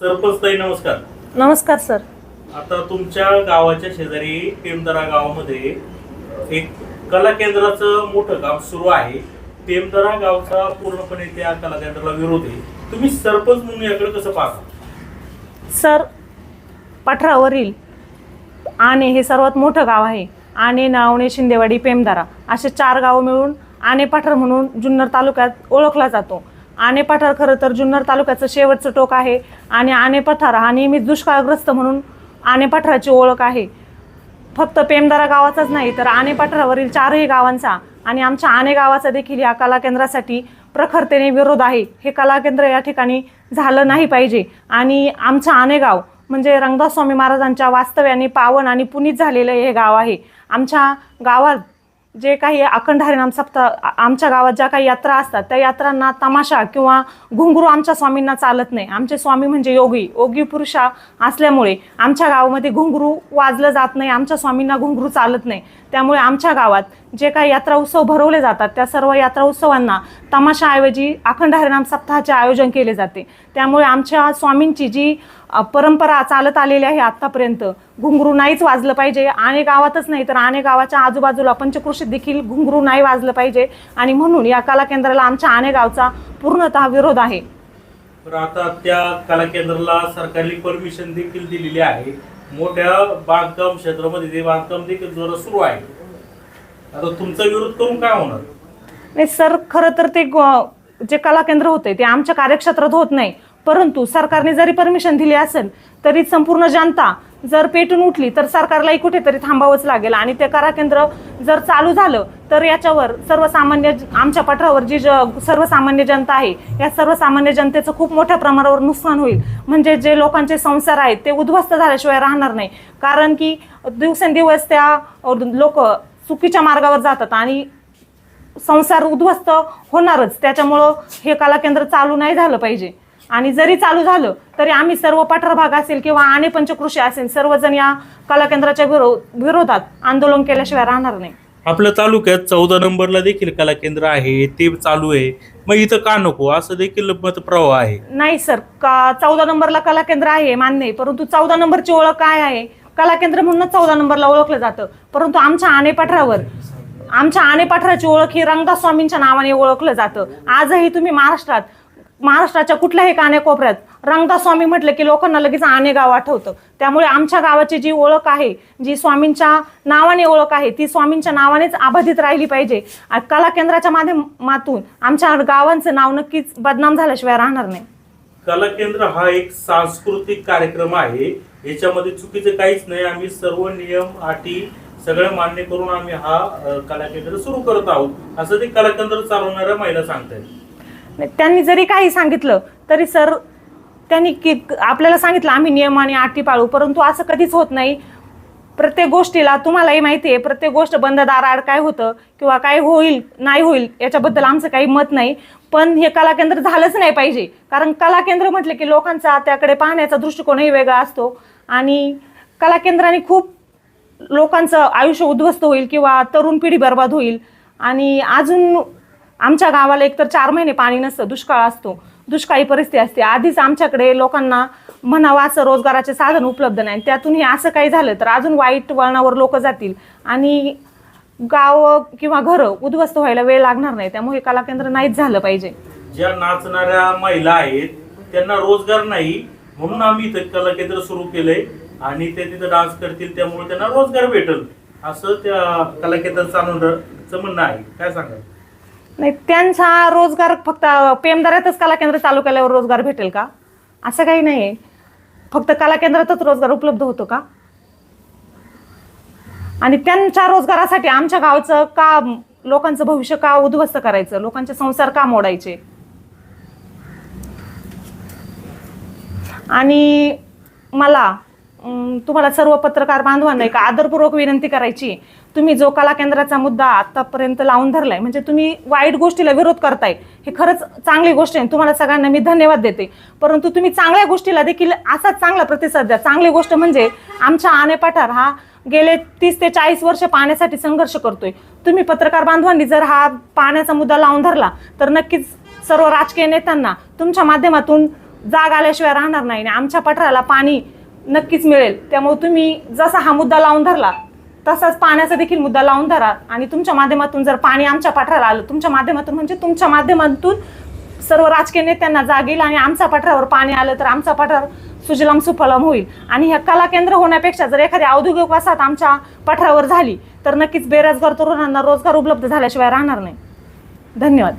सरपंच ताई नमस्कार. नमस्कार सर. आता तुमच्या गावाच्या शेजारी टेमदरा गावामध्ये एक कला केंद्राचं मोठं काम सुरू आहे. टेमदरा गावचा पूर्णपणे त्या कला केंद्राला विरोध आहे. तुम्ही सरपंच म्हणून याकडे कसं पाहता? सर पठारावरील आणे हे सर्वात मोठं गाव आहे. आणे नावणे शिंदेवाडी पेमदारा. असे चार गावं मिळून आणे पठार म्हणून जुन्नर तालुक्यात ओळखला जातो. आणे पठार खरं तर जुन्नर तालुक्याचं शेवटचं टोक आहे. आणि आणे पठार हा नेहमीच दुष्काळग्रस्त म्हणून आणे पठाराची ओळख आहे. फक्त पेमदारा गावाचाच नाही तर आणे पठारावरील चारही गावांचा आणि आमच्या आणे गावाचा देखील या कला केंद्रासाठी प्रखरतेने विरोध आहे. हे कला केंद्र या ठिकाणी झालं नाही पाहिजे. आणि आमचं आणे गाव म्हणजे रंगदास स्वामी महाराजांच्या वास्तव्याने पावन आणि पुनीत झालेलं हे गाव आहे. आमच्या गावात जे काही अखंड हरिनाम सप्ताह आमच्या गावात ज्या काही यात्रा असतात त्या यात्रांना तमाशा किंवा घुंगरू आमच्या स्वामींना चालत नाही. आमचे स्वामी म्हणजे योगी. योगी पुरुषा असल्यामुळे आमच्या गावामध्ये घुंगरू वाजलं जात नाही आमच्या स्वामींना घुंगरू चालत नाही. त्यामुळे आमच्या गावात जे काही यात्रा उत्सव भरवले जातात त्या सर्व यात्रा उत्सवांना तमाशाऐवजी अखंड हरिनाम सप्ताहाचे आयोजन केले जाते. त्यामुळे आमच्या स्वामींची जी परंपरा चालत आलेली आहे आत्तापर्यंत घुंगरू नाहीच वाजलं पाहिजे. आणि गावातच नाही तर आणि गावाच्या आजूबाजूला पंचकृषीत देखील घुंगरू नाही वाजलं पाहिजे. आणि म्हणून या कला केंद्राला आमच्या आणे गावचा पूर्णतः विरोध आहे. तर आता त्या कला केंद्राला सरकारने परमिशन देखील दिलेली आहे. मोठ्या बांधकाम क्षेत्रामध्ये ते बांधकाम देखील जोरात सुरू आहे. आता तुमचा विरोध करून काय होणार? नाही सर खरं तर ते जे कला केंद्र होते ते आमच्या कार्यक्षेत्रात होत नाही. परंतु सरकारने जरी परमिशन दिली असेल तरी संपूर्ण जनता जर पेटून उठली तर सरकारलाही कुठेतरी थांबावंच लागेल. आणि ते करा केंद्र जर चालू झालं तर याच्यावर सर्वसामान्य आमच्या पठारावर जी ज सर्वसामान्य जनता आहे या सर्वसामान्य जनतेचं खूप मोठ्या प्रमाणावर नुकसान होईल. म्हणजे जे लोकांचे संसार आहेत ते उद्ध्वस्त झाल्याशिवाय राहणार नाही. कारण की दिवसेंदिवस त्या लोक चुकीच्या मार्गावर जातात आणि संसार उद्ध्वस्त होणारच. त्याच्यामुळं हे कला केंद्र चालू नाही झालं पाहिजे. आणि जरी चालू झालं तरी आम्ही सर्व पठार भाग असेल किंवा आणि पंचकृषी असेल सर्वजण या कला केंद्राच्या विरो विरोधात आंदोलन केल्याशिवाय राहणार नाही. आपल्या तालुक्यात चौदा नंबरला देखील कला केंद्र आहे ते चालू आहे. मग इथं का नको? असं देखील मतप्रवाह आहे. नाही सर. का चौदा नंबरला कला केंद्र आहे मान्य आहे. परंतु चौदा नंबरची ओळख काय आहे? कला केंद्र म्हणूनच चौदा नंबरला ओळखलं जातं. परंतु आमच्या आणे पठारावर आमच्या आणे पठाराची ओळख ही रंगदास स्वामींच्या नावाने ओळखलं जातं. आजही तुम्ही महाराष्ट्रात महाराष्ट्राच्या कुठल्याही कानेकोपऱ्यात रंगदास स्वामी म्हटलं की लोकांना लगेच आणे गाव आठवतं. त्यामुळे आमच्या गावाची जी ओळख आहे जी स्वामींच्या नावाने ओळख आहे ती स्वामींच्या नावानेच अबाधित राहिली पाहिजे. कला केंद्राच्या माध्यमातून आमच्या गावांचं नाव नक्कीच बदनाम झाल्याशिवाय राहणार नाही. कला केंद्र हा एक सांस्कृतिक कार्यक्रम आहे. याच्यामध्ये चुकीचं काहीच नाही. आम्ही सर्व नियम अटी सगळं मान्य करून आम्ही हा कला केंद्र सुरू करत आहोत. असं ते कला केंद्र चालवणाऱ्या महिला सांगतायत. त्यांनी जरी काही सांगितलं तरी सर त्यांनी की आपल्याला सांगितलं आम्ही नियम आणि अटी पाळू. परंतु असं कधीच होत नाही. प्रत्येक गोष्टीला तुम्हालाही माहिती आहे प्रत्येक गोष्ट बंद दाराआड काय होतं किंवा काय होईल नाही होईल याच्याबद्दल आमचं काही मत नाही. पण हे कला केंद्र झालंच नाही पाहिजे. कारण कला केंद्र म्हटलं की लोकांचा त्याकडे पाहण्याचा दृष्टिकोनही वेगळा असतो. आणि कला केंद्राने खूप लोकांचं आयुष्य उद्ध्वस्त होईल किंवा तरुण पिढी बर्बाद होईल. आणि अजून आमच्या गावाला एकतर चार महिने पाणी नसतं दुष्काळ असतो. दुष्काळी परिस्थिती असते. आधीच आमच्याकडे लोकांना म्हणावं असं रोजगाराचे साधन उपलब्ध नाही. त्यातूनही असं काही झालं तर अजून वाईट वळणावर लोक जातील. आणि गाव किंवा घरं उद्ध्वस्त व्हायला वेळ लागणार नाही. त्यामुळे कला केंद्र नाहीच झालं पाहिजे. ज्या नाचणाऱ्या महिला आहेत त्यांना रोजगार नाही. म्हणून आम्ही इथं कला केंद्र सुरू केलंय. आणि ते तिथं डान्स करतील त्यामुळे त्यांना रोजगार भेटल. असं त्या कला केंद्र चालवण्याचं म्हणणं आहे. काय सांगाल? नाही त्यांचा रोजगार फक्त पेमदारातच कला केंद्र चालू केल्यावर रोजगार भेटेल का? असं काही नाही आहे फक्त कला केंद्रातच रोजगार उपलब्ध होतो का? आणि त्यांच्या रोजगारासाठी आमच्या गावचं का लोकांचं भविष्य का उद्ध्वस्त करायचं? लोकांचे संसार का मोडायचे? आणि मला तुम्हाला सर्व पत्रकार बांधवांना एक आदरपूर्वक विनंती करायची. तुम्ही जो कला केंद्राचा मुद्दा आतापर्यंत लावून धरलाय म्हणजे तुम्ही वाईट गोष्टीला विरोध करताय हे खरंच चांगली गोष्ट आहे तुम्हाला सगळ्यांना मी धन्यवाद देते. परंतु तुम्ही चांगल्या गोष्टीला देखील असाच चांगला प्रतिसाद द्या. चांगली गोष्ट म्हणजे आमच्या आणे पठार हा गेले तीस ते चाळीस वर्ष पाण्यासाठी संघर्ष करतोय. तुम्ही पत्रकार बांधवांनी जर हा पाण्याचा मुद्दा लावून धरला तर नक्कीच सर्व राजकीय नेत्यांना तुमच्या माध्यमातून जाग आल्याशिवाय राहणार नाही आणि आमच्या पठाराला पाणी नक्कीच मिळेल. त्यामुळे तुम्ही जसा हा मुद्दा लावून धरला तसाच पाण्याचा देखील मुद्दा लावून धरा. आणि तुमच्या माध्यमातून जर पाणी आमच्या पठाराला आलं तुमच्या माध्यमातून म्हणजे तुमच्या माध्यमातून सर्व राजकीय नेत्यांना जागेल आणि आमच्या पठारावर पाणी आलं तर आमचा पठार सुजलाम सुफलाम होईल. आणि ह्या कला केंद्र होण्यापेक्षा जर एखादी औद्योगिक वसाहत आमच्या पठारावर झाली तर नक्कीच बेरोजगार तरुणांना रोजगार उपलब्ध झाल्याशिवाय राहणार नाही. धन्यवाद.